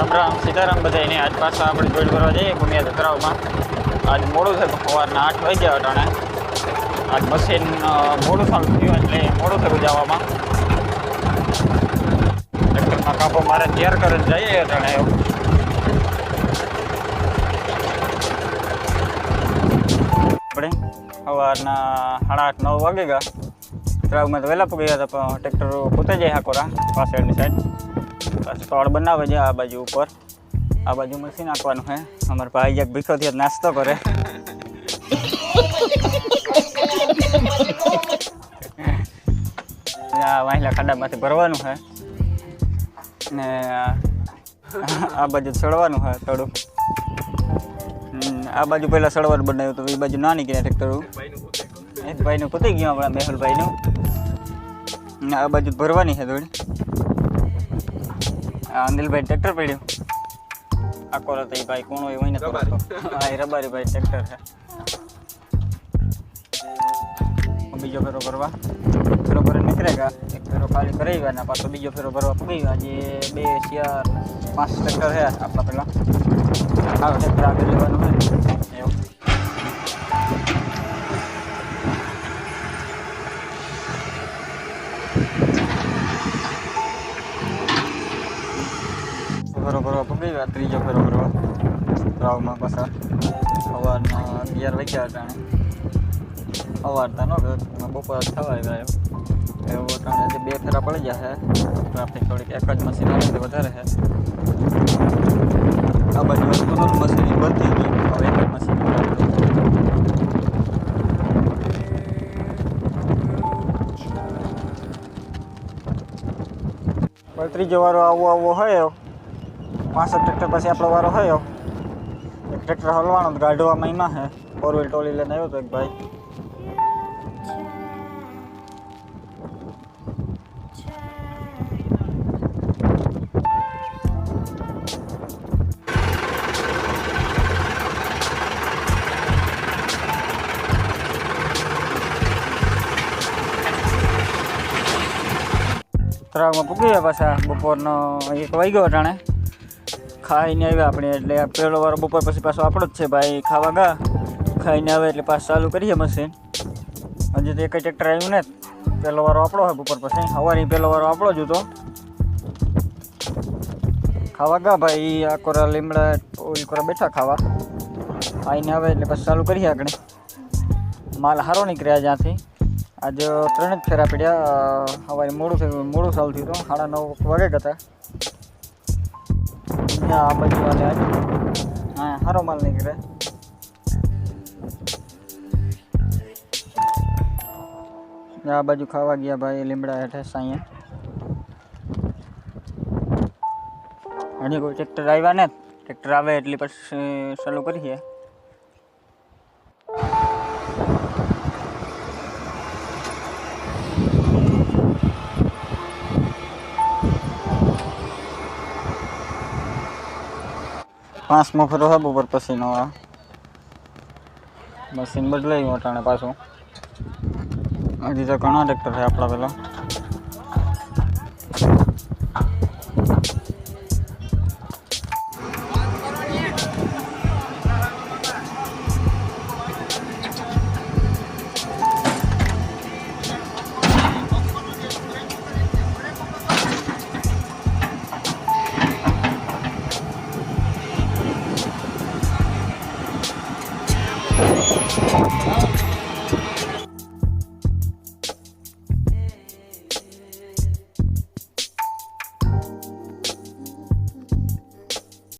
રામ રામ, સીતારામ બધાને આજ પાછા આપણે જોઈન કરવા જઈએ ભૂમિયા તળાવમાં આજ મોડું થયું સવારના આઠ વાગ્યા અટાણે. આજ મશીન મોડું સારું થયું એટલે મોડું થયું જવામાં. ટ્રેક્ટરમાં કાપો મારે તૈયાર કરીને જઈએ અટાણે. એવું આપણે સવારના સાડા આઠ, નવ વાગે ગયા. તળાવમાં તો વહેલા પગી ગયા હતા, પણ ટ્રેક્ટર પોતે જાય હાકોરા, પાછળની સાઈડ પાછું બનાવે છે આ બાજુ ઉપર. આ બાજુ મશીન નાખવાનું છે અમારા ભાઈ એક ભીખો થી નાસ્તો કરે. આ વાહિલા ખાડામાંથી ભરવાનું છે ને આ બાજુ સડવાનું છે થોડું આ બાજુ પહેલાં સડવાનું બનાવ્યું તો એ બાજુ ના નીકળ્યા ટ્રેક્ટરું એક ભાઈનું પતી ગયું, આપણા મેહુલભાઈનું. આ બાજુ ભરવાની છે થોડી અનિલભાઈ ટ્રેક્ટર પડ્યું. આ કોરો તો એ ભાઈ કોણ હોય હોય ને તો હા એ રબારી ભાઈ ટ્રેક્ટર છે. બીજો ફેરો ભરવા. ફેરો ભરી નીકળે ગયા. એક ફેરો ખાલી કરી ગયા ને પાછો બીજો ફેરો ભરવા પડી ગયા. આજે બે ચાર પાંચ ટ્રેક્ટર છે આપણા પેલા. આવે ટ્રેક્ટર આગળ લેવાનું હોય ને. એવું. ફેરો ફરવા પકડી ગયા ત્રીજો ફેરો ભરવા રાવમાં પાછા સવારના અગિયાર વાગ્યા અટાણે સવારતા ન ગયો બપોર થવા આવ્યા એવો અટાણે બે ફેરા પડી ગયા છે ટ્રાફિક થોડીક એક જ મશીન આવે તો વધારે છે આ બાજુ વસ્તુનું મશીન બંધ થઈ ગયું હવે એક જ મશીન પણ ત્રીજો વારો આવો આવો હોય પાંસઠ ટ્રેક્ટર પછી આપણો વારો થયો એક ટ્રેક્ટર હલવાનો ગાઢવા એમાં હે. ફોર વ્હીલ ટોલી લઈને આવ્યો તો એક ભાઈ. ત્રણમાં પૂગી ગયા પાછા. બપોરનો એક વાગ્યો અટાણે. ખાઈને આવ્યા આપણે, એટલે પહેલો વાર બપોર પછી પાછો આપણો જ છે ભાઈ, ખાવા ગા. ખાઈને આવે એટલે પાછું ચાલુ કરીએ મશીન હજી તો એક ટ્રેક્ટર આવ્યું ને પહેલો વારો આપણો હોય બપોર પછી. હવાની પહેલો વારો આપણો જ હતો. ખાવા ગા ભાઈ આ કોરા લીમડા ઓલ કોરા બેઠા ખાવા. આવીને આવે એટલે પછી ચાલુ કરીએ આપણે માલ સારો નીકળ્યા જ્યાંથી આજે ત્રણ જ ફેરા પડ્યા. સવારે મોડું થયું, મોડું ચાલુ થયું હતું. સાડા નવ વાગે હતા ત્યાં આ બાજુ વાલે આજે હા સારો માલ નીકળે આ બાજુ ખાવા ગયા ભાઈ લીમડા હેઠે સાંઈએ હજી કોઈ ટ્રેક્ટર આવ્યા ને ટ્રેક્ટર આવે એટલે પછી ચાલુ કરીએ પાંચમો ફેરો છે બપોર પછીનો આ મશીન બદલાયું અટાણે પાછું. હજી તો ઘણા ટ્રેક્ટર છે આપણા પેલા.